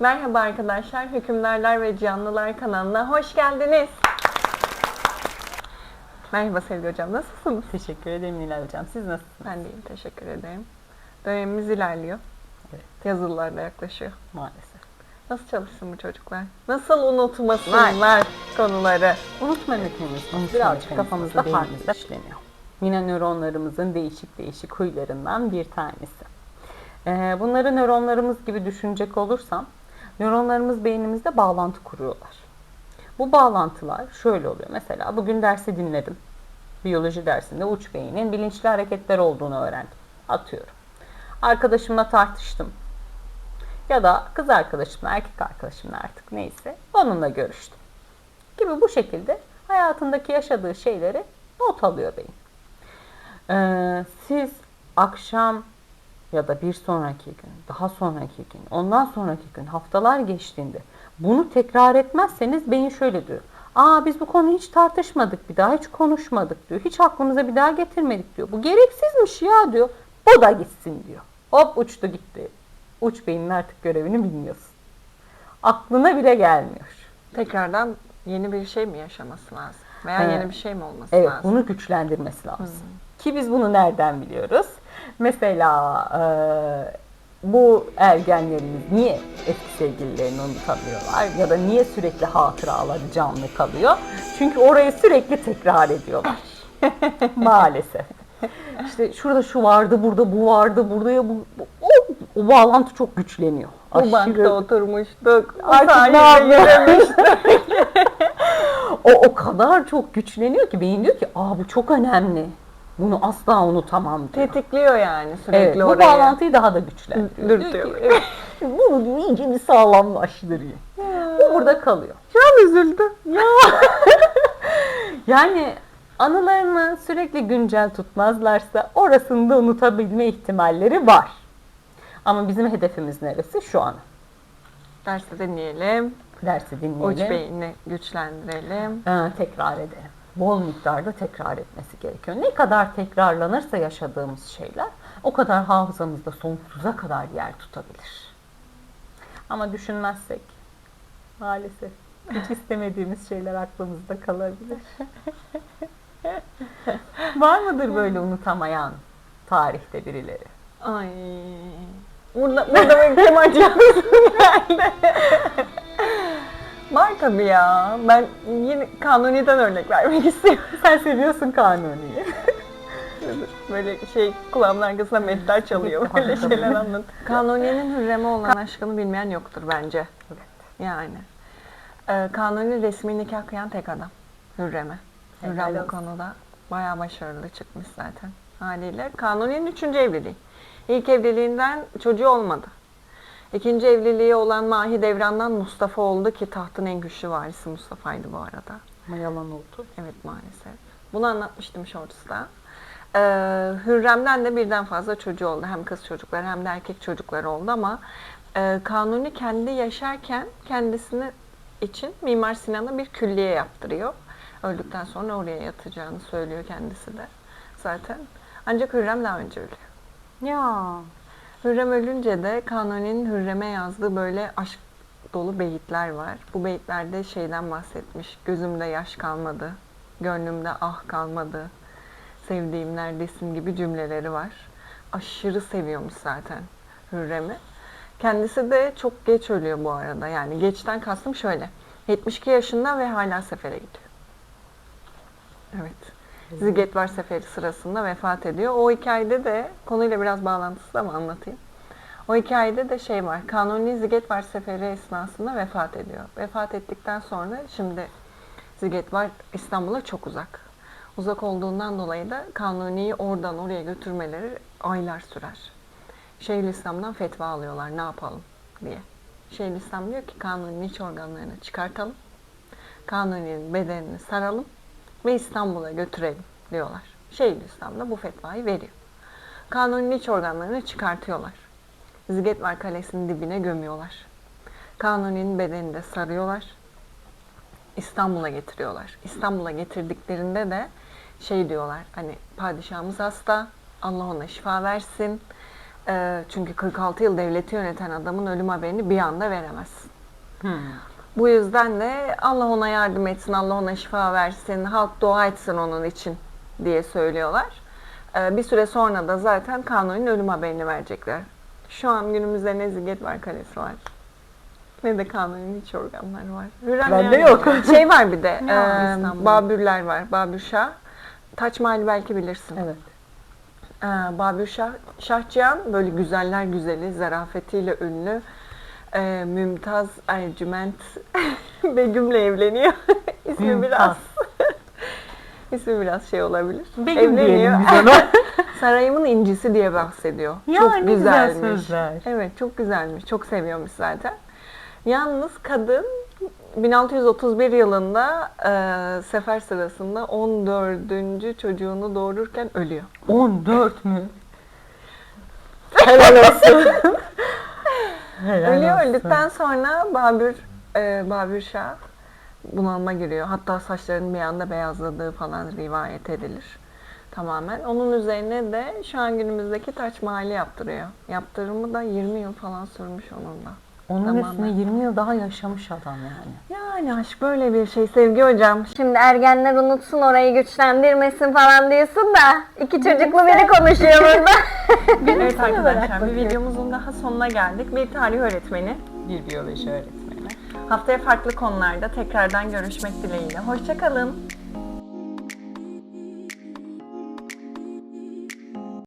Merhaba arkadaşlar, Hükümdarlar ve Canlılar kanalına hoş geldiniz. Merhaba sevgili hocam, nasılsınız? Teşekkür ederim Nilay Hocam. Siz nasılsınız? Ben deyim, teşekkür ederim. Dönemimiz ilerliyor. Evet. Yazılılarla yaklaşıyor. Maalesef. Nasıl çalışsın bu çocuklar? Nasıl unutmasınlar konuları? Unutma mekanizması birazcık kafamızda farklı işleniyor. Yine nöronlarımızın değişik değişik huylarından bir tanesi. Ee, bunları nöronlarımız gibi düşünecek olursam, nöronlarımız beynimizde bağlantı kuruyorlar. Bu bağlantılar şöyle oluyor. Mesela bugün dersi dinledim. Biyoloji dersinde uç beynin bilinçli hareketler olduğunu öğrendim. Atıyorum. Arkadaşımla tartıştım. Ya da kız arkadaşımla, erkek arkadaşımla artık neyse onunla görüştüm. Gibi bu şekilde hayatındaki yaşadığı şeyleri not alıyor beyin. Ee, siz akşam ya da bir sonraki gün, daha sonraki gün, ondan sonraki gün, haftalar geçtiğinde bunu tekrar etmezseniz beyin şöyle diyor. Aa biz bu konuyu hiç tartışmadık bir daha, hiç konuşmadık diyor. Hiç aklımıza bir daha getirmedik diyor. Bu gereksizmiş ya diyor. O da gitsin diyor. Hop uçtu gitti. Uç beynin artık görevini bilmiyorsun. Aklına bile gelmiyor. Tekrardan yeni bir şey mi yaşaması lazım? Veya Evet. yeni bir şey mi olması Evet, lazım? bunu güçlendirmesi lazım. Ki biz bunu nereden biliyoruz? Mesela e, bu ergenlerimiz niye eski sevgililerini unutamıyorlar ya da niye sürekli hatıraları canlı kalıyor? Çünkü orayı sürekli tekrar ediyorlar. Maalesef. İşte şurada şu vardı, burada bu vardı, burada ya bu, bu- o, o bağlantı çok güçleniyor. Bu bankta oturmuştuk. O Artık ne. O o kadar çok güçleniyor ki beyin diyor ki aa bu çok önemli. Bunu asla unutamam diyor. Tetikliyor yani sürekli Evet, bu orayı. bağlantıyı daha da güçlendiriyor. Diyor ki, evet, bunu diyor, iyice bir sağlamlaştırıyor. Bu burada kalıyor. An üzüldüm. Yani anılarını sürekli güncel tutmazlarsa orasını da unutabilme ihtimalleri var. Ama bizim hedefimiz neresi? Şu an. Dersi dinleyelim. Dersi Uç dinleyelim. beynini güçlendirelim. Ee, tekrar edelim. Bol miktarda tekrar etmesi gerekiyor. Ne kadar tekrarlanırsa yaşadığımız şeyler o kadar hafızamızda sonsuza kadar yer tutabilir. Ama düşünmezsek maalesef hiç istemediğimiz şeyler aklımızda kalabilir. Var mıdır böyle unutamayan tarihte birileri? Ay. Burada, burada benim çalmasım geldi. Var tabii ya. Ben yine Kanuni'den örnek vermek istiyorum. Sen seviyorsun Kanuni'yi. Böyle şey kulağımın arkasında mehter çalıyor. Böyle şeyler anlat. Kanuni'nin Hürrem'e olan aşkını bilmeyen yoktur bence. Evet. Yani. Ee, Kanuni resmi nikah kıyan tek adam. Hürrem'e. Hürrem bu konuda bayağı başarılı çıkmış zaten haliyle. Kanuni'nin üçüncü evliliği. İlk evliliğinden çocuğu olmadı. İkinci evliliği olan Mahidevran'dan Mustafa oldu ki tahtın en güçlü varisi Mustafa'ydı bu arada. Ama yalan oldu. Evet maalesef. Bunu anlatmıştım Shorts'ta. Ee, Hürrem'den de birden fazla çocuğu oldu. Hem kız çocukları hem de erkek çocukları oldu ama e, Kanuni kendi yaşarken kendisini için Mimar Sinan'a bir külliye yaptırıyor. Öldükten sonra oraya yatacağını söylüyor kendisi de zaten. Ancak Hürrem daha önce ölüyor. Ya Hürrem ölünce de Kanuni'nin Hürrem'e yazdığı böyle aşk dolu beyitler var. Bu beyitlerde şeyden bahsetmiş. Gözümde yaş kalmadı, gönlümde ah kalmadı, sevdiğim neredesin gibi cümleleri var. Aşırı seviyormuş zaten Hürrem'i. Kendisi de çok geç ölüyor bu arada. Yani geçten kastım şöyle. 72 yaşında ve hala sefere gidiyor. Evet. Zigetvar Seferi sırasında vefat ediyor. O hikayede de konuyla biraz bağlantısı ama anlatayım. O hikayede de şey var. Kanuni Zigetvar Seferi esnasında vefat ediyor. Vefat ettikten sonra şimdi Zigetvar İstanbul'a çok uzak. Uzak olduğundan dolayı da Kanuni'yi oradan oraya götürmeleri aylar sürer. Şeyhülislam'dan fetva alıyorlar ne yapalım diye. Şeyhülislam diyor ki Kanuni'nin iç organlarını çıkartalım. Kanuni'nin bedenini saralım ve İstanbul'a götürelim diyorlar. Şeyhülislam da bu fetvayı veriyor. Kanuni'nin iç organlarını çıkartıyorlar. Zigetvar Kalesi'nin dibine gömüyorlar. Kanuni'nin bedenini de sarıyorlar. İstanbul'a getiriyorlar. İstanbul'a getirdiklerinde de şey diyorlar hani padişahımız hasta Allah ona şifa versin. Ee, çünkü 46 yıl devleti yöneten adamın ölüm haberini bir anda veremezsin. Hmm. Bu yüzden de Allah ona yardım etsin, Allah ona şifa versin, halk dua etsin onun için diye söylüyorlar. Ee, bir süre sonra da zaten Kanuni'nin ölüm haberini verecekler. Şu an günümüzde ne Zigetvar Kalesi var. Ne de Kanuni'nin iç organları var. Hürrem Bende yani- yok. Şey var bir de, e? Babürler var, Babür Şah. Taç Mahal'i belki bilirsin. Evet. Ee, Babür Şah, Şahcihan böyle güzeller güzeli, zarafetiyle ünlü. Ee, Mümtaz Ercüment Begüm'le evleniyor. İsmi Mümtaz. biraz ismi biraz şey olabilir. Begüm diyelim biz ona. Sarayımın incisi diye bahsediyor. Ya çok ne güzel güzelmiş. sözler. Evet çok güzelmiş. Çok seviyormuş zaten. Yalnız kadın 1631 yılında e, sefer sırasında 14. çocuğunu doğururken ölüyor. 14 mü? Helal olsun. Helal Ölüyor olsun. öldükten sonra Babür e, Babür Şah bunalıma giriyor. Hatta saçlarının bir anda beyazladığı falan rivayet edilir. Tamamen. Onun üzerine de şu an günümüzdeki Taç Mahal'i yaptırıyor. Yaptırımı da 20 yıl falan sürmüş onun da. Onun Tamamen. üstüne 20 yıl daha yaşamış adam yani. Yani aşk böyle bir şey Sevgi hocam. Şimdi ergenler unutsun orayı güçlendirmesin falan diyorsun da iki çocuklu biri konuşuyor burada. Evet arkadaşlar bir videomuzun daha sonuna geldik. Bir tarih öğretmeni. Bir biyoloji öğretmeni. Haftaya farklı konularda tekrardan görüşmek dileğiyle. Hoşçakalın.